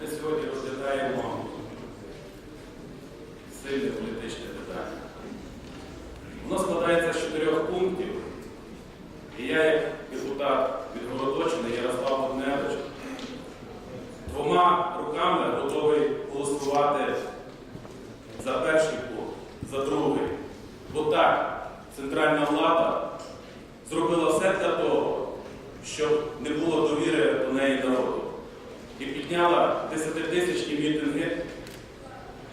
Ми сьогодні розглядаємо сильне політичне питання. Воно складається з чотирьох пунктів. І я, як депутат від Ярослав Дубневич, двома руками готовий голосувати за перший пункт, за другий. Бо так, центральна влада зробила все для того, щоб не було довіри до неї народу. І підняла десятитисячні мітинги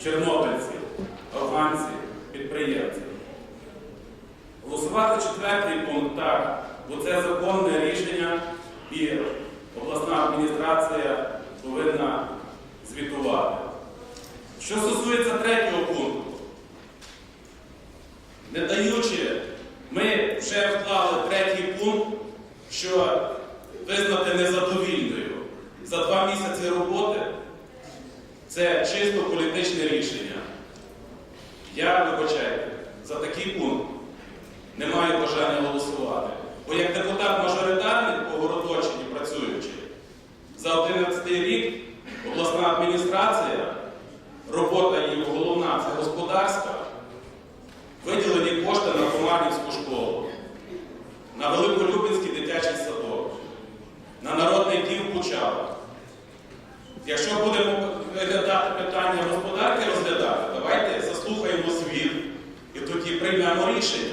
чорнобильців, афганців, підприємців. Голосувати четвертий пункт так, бо це законне рішення і обласна адміністрація повинна звітувати. Що стосується третього пункту, не даючи, ми вже вклали третій пункт, що визнати незадовільною за два місяці роботи це чисто політичне рішення. Я вибачайте, за такий пункт не маю бажання голосувати. Бо як депутат-мажоритарник по Городочині працюючи, за 11 рік обласна адміністрація, робота її головна це господарська, виділені кошти на Комарівську школу, на Великолюбинський Якщо будемо виглядати питання господарки розглядати, давайте заслухаємо звіт і тоді приймемо рішення.